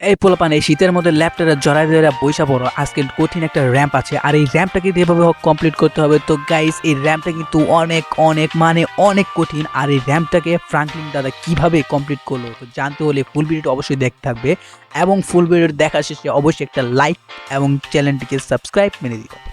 এই পোলাপান, এই শীতের মধ্যে ল্যাপটপে জড়াই ধরে বৈশা পড়ো। আজকে কঠিন একটা র্যাম্প আছে, আর এই র্যাম্পটা কিন্তু এভাবে কমপ্লিট করতে হবে। তো গাইস এই র্যাম্পটা কিন্তু অনেক অনেক মানে অনেক কঠিন। আর এই র্যাম্পটাকে ফ্রাঙ্কলিন দাদা কীভাবে কমপ্লিট করল, তো জানতে হলে ফুল ভিডিওটা অবশ্যই দেখতে থাকবে। এবং ফুল ভিডিও দেখার শেষে অবশ্যই একটা লাইক এবং চ্যানেলটিকে সাবস্ক্রাইব মেনে দিও।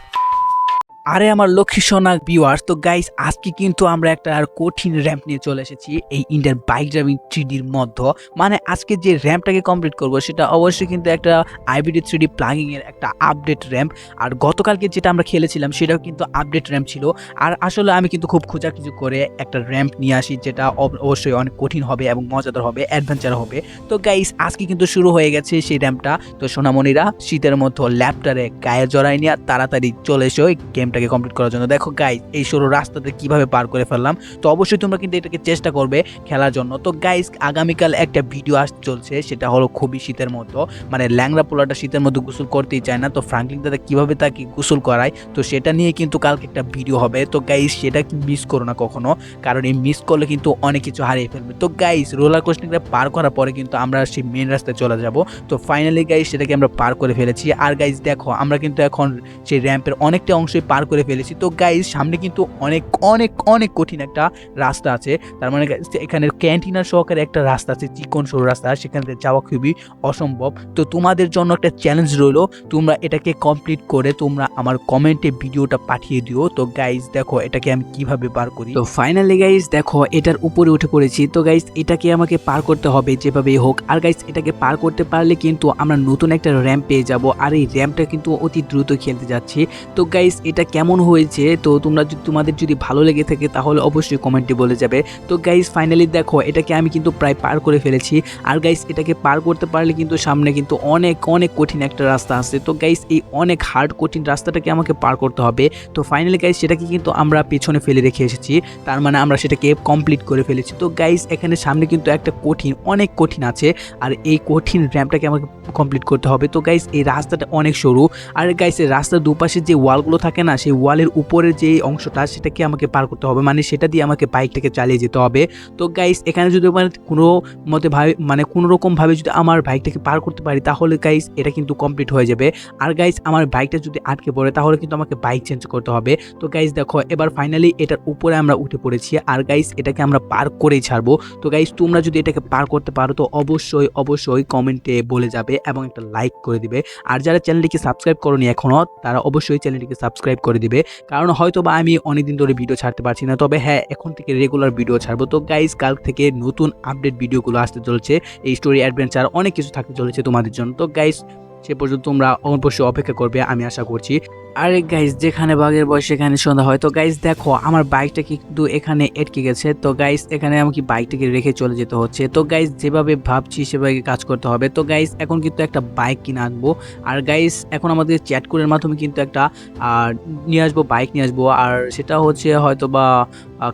আরে আমার লক্ষ্মী সোনা ভিউয়ার্স তো গাইস আজকে কিন্তু আমরা একটা আর কঠিন র্যাম্প নিয়ে চলে এসেছি, এই ইন্ডিয়ান বাইক ড্রাইভিং থ্রিডির মধ্যে। মানে আজকে যে র্যাম্পটাকে কমপ্লিট করব, সেটা অবশ্যই কিন্তু একটা আইবিডি থ্রিডি প্লাগিং এর একটা আপডেট র্যাম্প আর গতকালকে যেটা আমরা খেলেছিলাম, সেটাও কিন্তু আপডেট র্যাম্প ছিল। আর আসলে আমি কিন্তু খুব খোঁজাখুঁজি করে একটা র্যাম্প নিয়ে আসি, যেটা অব- অবশ্যই অনেক কঠিন হবে এবং মজাদার হবে অ্যাডভেঞ্চার হবে। তো গাইস আজকে কিন্তু শুরু হয়ে গেছে সেই র্যাম্পটা তো সোনামণিরা শীতের মধ্যে ল্যাপটারে গায়ে জড়াই নিয়ে তাড়াতাড়ি চলে এসো, এই গেমটাকে কমপ্লিট করার জন্য। দেখো গাইস এই সরু রাস্তাতে কীভাবে পার করে ফেললাম? তো অবশ্যই তোমরা কিন্তু এটাকে চেষ্টা করবে খেলার জন্য। তো গাইজ আগামীকাল একটা ভিডিও আস চলছে, সেটা হলো খুবই শীতের মতো। মানে ল্যাংরা পোলাটা শীতের মধ্যে গোসল করতেই চায় না। তো ফ্রাঙ্কলিন দাদা কীভাবে তাকে গোসল করায়? তো সেটা নিয়ে কিন্তু কালকে একটা ভিডিও হবে। তো গাইজ সেটা মিস করো না কখনো। কারণ এই মিস করলে কিন্তু অনেক কিছু হারিয়ে ফেলবে। তো গাইজ রোলার কোস্টিংটা পার করার পরে কিন্তু আমরা সেই মেন রাস্তায় চলে যাব। তো ফাইনালি গাইজ সেটাকে আমরা পার করে ফেলেছি। আর গাইজ দেখো, আমরা কিন্তু এখন সেই র্যাম্পের অনেকটা অংশই পার করে ফেলেছি। তো গাইজ সামনে কিন্তু অনেক অনেক অনেক কঠিন একটা রাস্তা আছে। তার মানে এখানে ক্যান্টিনার সহকারে একটা রাস্তা আছে, চিকন সরু রাস্তা। সেখান যাওয়া খুবই অসম্ভব। তো তোমাদের জন্য একটা চ্যালেঞ্জ রইল। তোমরা এটাকে কমপ্লিট করে তোমরা আমার কমেন্টে ভিডিওটা পাঠিয়ে দিও। তো গাইজ দেখো এটাকে আমি কীভাবে পার করি। তো ফাইনালি গাইজ দেখো এটার উপরে উঠে পড়েছি। তো গাইজ এটাকে আমাকে পার করতে হবে যেভাবেই হোক। আর গাইস এটাকে পার করতে পারলে কিন্তু আমরা নতুন একটা র্যাম্প পেয়ে যাব। আর এই র্যাম্পটা কিন্তু অতি দ্রুত খেলতে যাচ্ছি। তো গাইজ এটা কেমন হয়েছে, তো তোমরা যদি, তোমাদের যদি ভালো লেগে থাকে তাহলে অবশ্যই কমেন্টে বলে যাবে। তো গাইস ফাইনালি দেখো, এটাকে আমি কিন্তু প্রায় পার করে ফেলেছি। আর গাইস এটাকে পার করতে পারলে কিন্তু সামনে কিন্তু অনেক অনেক কঠিন একটা রাস্তা আছে। তো গাইস এই অনেক হার্ড কঠিন রাস্তাটাকে আমাকে পার করতে হবে। তো ফাইনালি গাইস সেটাকে কিন্তু আমরা পেছনে ফেলে রেখে এসেছি। তার মানে আমরা সেটাকে কমপ্লিট করে ফেলেছি। তো গাইস এখানে সামনে কিন্তু একটা কঠিন, অনেক কঠিন আছে। আর এই কঠিন র্যাম্পটাকে আমাকে কমপ্লিট করতে হবে। তো গাইস এই রাস্তাটা অনেক সরু। আর গাইস এই রাস্তার দুপাশে যে ওয়ালগুলো থাকে না সেই ওয়ালের উপরের যে অংশটা সেটাকে আমাকে পার করতে হবে। মানে সেটা দিয়ে আমাকে বাইকটাকে চালিয়ে যেতে হবে। তো গাইস এখানে যদি মানে কোনো মতে ভাবে মানে কোনো রকমভাবে যদি আমার বাইকটাকে পার করতে পারি, তাহলে গাইস এটা কিন্তু কমপ্লিট হয়ে যাবে। আর গাইস আমার বাইকটা যদি আটকে পড়ে, তাহলে কিন্তু আমাকে বাইক চেঞ্জ করতে হবে। তো গাইস দেখো, এবার ফাইনালি এটার উপরে আমরা উঠে পড়েছি। আর গাইস এটাকে আমরা পার করেই ছাড়বো। তো গাইস তোমরা যদি এটাকে পার করতে পারো, তো অবশ্যই অবশ্যই কমেন্টে বলে যাবে এবং একটা লাইক করে দিবে। আর যারা চ্যানেলটিকে সাবস্ক্রাইব করনি এখনও তারা অবশ্যই চ্যানেলটিকে সাবস্ক্রাইব করে দিবে। কারণ হয়তো বা আমি অনেকদিন ধরে ভিডিও ছাড়তে পারছি না। তবে হ্যাঁ এখন থেকে রেগুলার ভিডিও ছাড়বো। তো গাইজ কাল থেকে নতুন আপডেট ভিডিওগুলো আসতে চলছে। এই স্টোরি অ্যাডভেঞ্চার অনেক কিছু থাকতে চলেছে তোমাদের জন্য। তো গাইজ সে পর্যন্ত তোমরা অবশ্যই অপেক্ষা করবে, আমি আশা করছি। আরে গাইস যেখানে বাঘের বয়স সেখানে সন্ধ্যা হয়। তো গাইজ দেখো, আমার বাইকটা কিন্তু এখানে এটকে গেছে। তো গাইজ এখানে আমাকে বাইকটাকে রেখে চলে যেতে হচ্ছে। তো গাইজ যেভাবে ভাবছি, সেভাবে কাজ করতে হবে। তো গাইজ এখন কিন্তু একটা বাইক কিনে আনব। আর গাইজ এখন আমাদের চ্যাট কোডের মাধ্যমে কিন্তু একটা নিয়ে আসব বাইক নিয়ে আসব। আর সেটা হচ্ছে হয়তো বা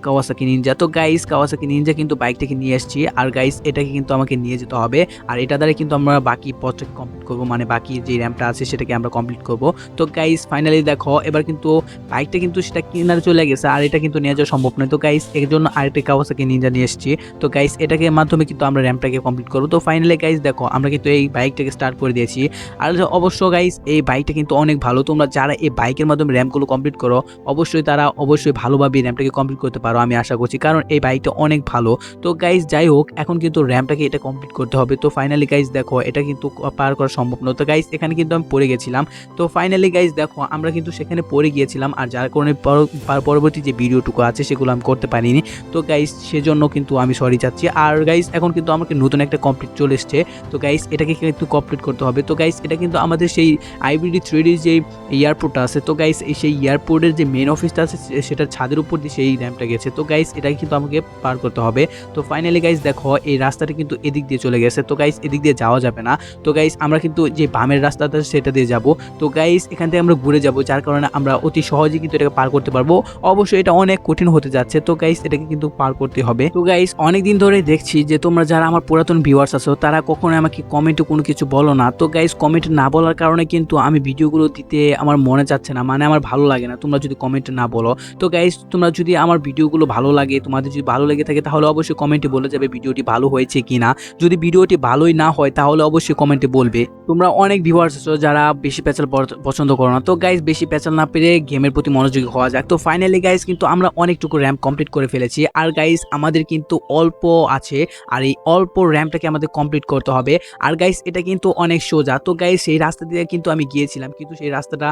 কাওয়াসাকি নিনজা তো গাইস কাওয়াসাকি নিনজা কিন্তু বাইকটাকে নিয়ে এসেছি আর গাইস এটাকে কিন্তু আমাকে নিয়ে যেতে হবে। আর এটা দ্বারা কিন্তু আমরা বাকি পথটাকে কমপ্লিট করব। মানে বাকি যে র্যাম্পটা আছে, সেটাকে আমরা কমপ্লিট করব। তো গাইস ফাইনালি দেখো, এবার কিন্তু বাইকটা কিন্তু সেটা কিনারে চলে গেছে, আর এটা কিন্তু নিয়ে যাওয়া সম্ভব নয়। তো গাইস এর জন্য আরেকটা কাওয়াসাকি নিনজা নিয়ে এসেছি। তো গাইস এটাকে মাধ্যমে কিন্তু আমরা র্যাম্পটাকে কমপ্লিট করব। তো ফাইনালি গাইস দেখো, আমরা কিন্তু এই বাইকটাকে স্টার্ট করে দিয়েছি। আর অবশ্য গাইস এই বাইকটা কিন্তু অনেক ভালো। তোমরা যারা এই বাইকের মাধ্যমে র্যাম্পগুলো কমপ্লিট করো, অবশ্যই তারা অবশ্যই ভালোভাবে র্যাম্পটাকে কমপ্লিট করতে পারো, আমি আশা করছি। কারণ এই বাইকটা অনেক ভালো। তো গাইস যাই হোক, এখন কিন্তু র্যাম্পটাকে এটা কমপ্লিট করতে হবে। তো ফাইনালি গাইস দেখো, এটা কিন্তু পার করা সম্ভব নয়। তো গাইস এখানে কিন্তু আমি পড়ে গেছিলাম। তো ফাইনালি গাইস দেখো আমরা কিন্তু সেখানে পড়ে গিয়েছিলাম আর যার কারণে পর- পর- পরবর্তী যে ভিডিওটুকু আছে সেগুলো আমি করতে পারিনি। তো গাইস সেজন্য কিন্তু আমি সরি চাচ্ছি আর গাইস এখন কিন্তু আমাকে নতুন একটা কমপ্লিট চলে এসছে। তো গাইস এটাকে কিন্তু কমপ্লিট করতে হবে। তো গাইস এটা কিন্তু আমাদের সেই আইবিডি থ্রিডির যে এয়ারপোর্টটা আছে, তো গাইস এই সেই এয়ারপোর্টের যে মেন অফিসটা আছে সেটার ছাদের উপর দিয়ে সেই র্যাম্পটা গেছে। তো গাইস এটাকে কিন্তু আমাকে পার করতে হবে। তো ফাইনালি গাইস দেখো, এই রাস্তাটা কিন্তু এদিক দিয়ে চলে গেছে। তো গাইস এদিক দিয়ে যাওয়া যাবে না। তো গাইস আমরা কিন্তু যে বামের রাস্তাটা সেটা দিয়ে যাব। তো গাইস এখান থেকে আমরা ঘুরে যাব। যাব, যার কারণে আমরা অতি সহজেই কিন্তু এটাকে পার করতে পারব। অবশ্যই এটা অনেক কঠিন হতে যাচ্ছে। তো গাইস এটাকে কিন্তু পার করতে হবে। তো গাইস অনেকদিন ধরে দেখছি যে তোমরা যারা আমার পুরাতন ভিউয়ার্স আছো, তারা কখনো আমাকে কমেন্টে কোনো কিছু বলো না। তো গাইস কমেন্ট না বলার কারণে কিন্তু আমি ভিডিওগুলো দিতে আমার মনে যাচ্ছে না মানে আমার ভালো লাগে না। তোমরা যদি কমেন্ট না বলো, তো গাইস তোমরা যদি আমার ভিডিওগুলো ভালো লাগে, তোমাদের যদি ভালো লেগে থাকে, তাহলে অবশ্যই কমেন্টে বলে যাবে ভিডিওটি ভালো হয়েছে কি না যদি ভিডিওটি ভালোই না হয়, তাহলে অবশ্যই কমেন্টে বলবে। তোমরা অনেক ভিউয়ার্স আছো যারা বেশি প্যাচাল পছন্দ করো না। তো গাইস বেশি প্যাচাল না পেরে গেমের প্রতি মনোযোগী হওয়া যাক। তো ফাইনালি গাইজ কিন্তু আমরা অনেকটুকু র্যাম্প কমপ্লিট করে ফেলেছি। আর গাইজ আমাদের কিন্তু অল্প আছে। আর এই অল্প র্যাম্পটাকে আমাদের কমপ্লিট করতে হবে। আর গাইজ এটা কিন্তু অনেক সোজা। তো গাইজ সেই রাস্তা দিয়ে কিন্তু আমি গিয়েছিলাম। কিন্তু সেই রাস্তাটা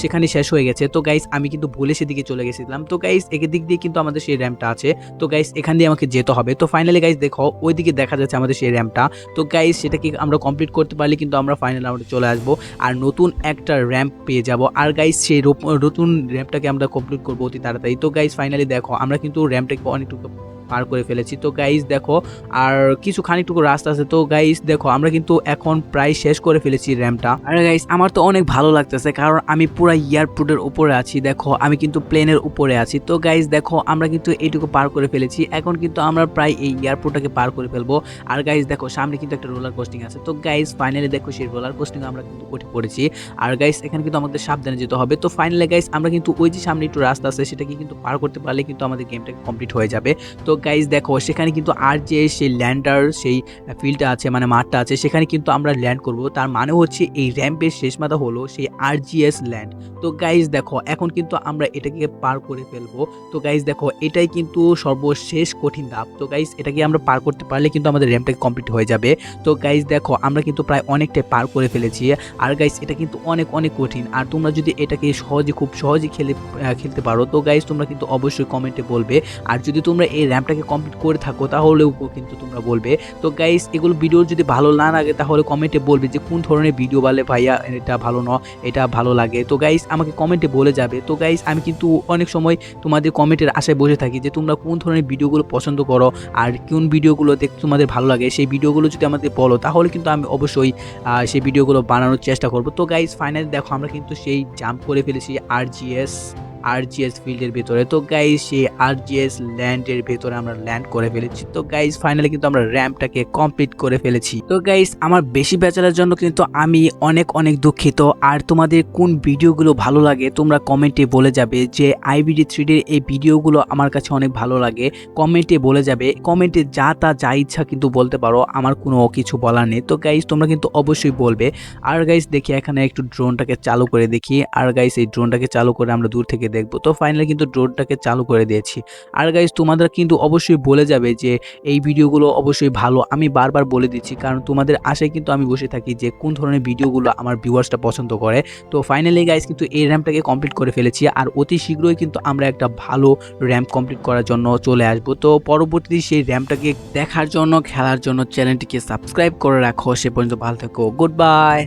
সেখানে শেষ হয়ে গেছে। তো গাইজ আমি কিন্তু ভুলে সেদিকে চলে গেছিলাম। তো গাইজ একের দিক দিয়ে কিন্তু আমাদের সেই র্যাম্পটা আছে। তো গাইজ এখান দিয়ে আমাকে যেতে হবে। তো ফাইনালি গাইজ দেখো, ওইদিকে দেখা যাচ্ছে আমাদের সেই র্যাম্পটা তো গাইজ সেটাকে আমরা কমপ্লিট করতে পারলে কিন্তু আমরা ফাইনাল রাউন্ডে চলে আসব। আর নতুন একটা র্যাম্প পেয়ে যাব। আর গাইস সেই নতুন র্যাম্পটাকে আমরা কমপ্লিট করব অতি তাড়াতাড়ি। তো গাইস ফাইনালি দেখো, আমরা কিন্তু র্যাম্পটাকে অনেকটুকু পার করে ফেলেছি। তো গাইস দেখো, আর কিছু খানিকটুকু রাস্তা আছে। তো গাইস দেখো, আমরা কিন্তু এখন প্রায় শেষ করে ফেলেছি র্যামটা আর গাইস আমার তো অনেক ভালো লাগতেছে, কারণ আমি পুরো এয়ারপোর্টের উপরে আছি। দেখো, আমি কিন্তু প্লেনের উপরে আছি। তো গাইস দেখো, আমরা কিন্তু এইটুকু পার করে ফেলেছি। এখন কিন্তু আমরা প্রায় এই এয়ারপোর্টটাকে পার করে ফেলব। আর গাইস দেখো, সামনে কিন্তু একটা রোলার কোস্টিং আছে। তো গাইস ফাইনালি দেখো, সেই রোলার কোস্টিং আমরা কিন্তু উঠে পড়েছি। আর গাইস এখানে কিন্তু আমাদের সাবধানে যেতে হবে। তো ফাইনালি গাইস আমরা কিন্তু ওই যে সামনে একটু রাস্তা আছে, সেটাকে কিন্তু পার করতে পারলে কিন্তু আমাদের গেমটা কমপ্লিট হয়ে যাবে। তো গাইস দেখো, সেখানে কিন্তু আর যে সেই ল্যান্ডার, সেই ফিল্ডটা আছে মানে মাঠটা আছে, সেখানে কিন্তু আমরা ল্যান্ড করব। তার মানে হচ্ছে এই র্যাম্পের শেষ মাথা হলো সেই আরজিএস ল্যান্ড তো গাইস দেখো, এখন কিন্তু আমরা এটাকে পার করে ফেলব। তো গাইস দেখো, এটাই কিন্তু সর্বশেষ কঠিন ধাপ। তো গাইস এটাকে আমরা পার করতে পারলে কিন্তু আমাদের র্যাম্পটা কমপ্লিট হয়ে যাবে। তো গাইস দেখো, আমরা কিন্তু প্রায় অনেকটাই পার করে ফেলেছি। আর গাইস এটা কিন্তু অনেক অনেক কঠিন। আর তোমরা যদি এটাকে সহজে, খুব সহজে খেলে খেলতে পারো, তো গাইস তোমরা কিন্তু অবশ্যই কমেন্টে বলবে। আর যদি তোমরা এই র্যাম্পটাকে কমপ্লিট করে থাকো, তাহলেও কিন্তু তোমরা বলবে। তো গাইস এগুলো ভিডিও যদি ভালো না লাগে, তাহলে কমেন্টে বলবে যে কোন ধরনের ভিডিও বলে ভাইয়া এটা ভালো ন, এটা ভালো লাগে। তো গাইস আমাকে কমেন্টে বলে যাবে। তো গাইস আমি কিন্তু অনেক সময় তোমাদের কমেন্টের আশায় বসে থাকি যে তোমরা কোন ধরনের ভিডিওগুলো পছন্দ করো আর কোন ভিডিওগুলো দেখতে তোমাদের ভালো লাগে। সেই ভিডিওগুলো যদি আমাদের বলো, তাহলে কিন্তু আমি অবশ্যই সেই ভিডিওগুলো বানানোর চেষ্টা করব। তো গাইস ফাইনালি দেখো, আমরা কিন্তু সেই জাম্প করে ফেলেছি আর জিএস আরজিএস ফিল্ডের ভিতরে। তো গাইজ সেই আরজিএস ল্যান্ডের ভিতরে আমরা ল্যান্ড করে ফেলেছি। তো গাইজ ফাইনালি কিন্তু আমরা র্যাম্পটাকে কমপ্লিট করে ফেলেছি। তো গাইজ আমার বেশি বেচারের জন্য কিন্তু আমি অনেক অনেক দুঃখিত। আর তোমাদের কোন ভিডিওগুলো ভালো লাগে, তোমরা কমেন্টে বলে যাবে যে আইবিডি থ্রিডির এই ভিডিওগুলো আমার কাছে অনেক ভালো লাগে। কমেন্টে বলে যাবে, কমেন্টে যা তা, যা ইচ্ছা কিন্তু বলতে পারো, আমার কোনো কিছু বলার নেই। তো গাইজ তোমরা কিন্তু অবশ্যই বলবে। আর গাইস দেখি এখানে একটু ড্রোনটাকে চালু করে দেখি। আর গাইস এই ড্রোনটাকে চালু করে আমরা দূর থেকে দেখব। তো ফাইনালি কিন্তু ড্রোনটাকে চালু করে দিয়েছি। আর গাইস তোমাদের কিন্তু অবশ্যই বলে যাবে যে এই ভিডিওগুলো অবশ্যই ভালো। আমি বারবার বলে দিচ্ছি, কারণ তোমাদের আশায় কিন্তু আমি বসে থাকি যে কোন ধরনের ভিডিওগুলো আমার ভিউয়ার্সটা পছন্দ করে। তো ফাইনালি গাইজ কিন্তু এই র্যাম্পটাকে কমপ্লিট করে ফেলেছি। আর অতি শীঘ্রই কিন্তু আমরা একটা ভালো র্যাম্প কমপ্লিট করার জন্য চলে আসব। তো পরবর্তীতে সেই র্যাম্পটাকে দেখার জন্য, খেলার জন্য চ্যানেলটিকে সাবস্ক্রাইব করে রাখো। সে পর্যন্ত ভালো থেকো। Good bye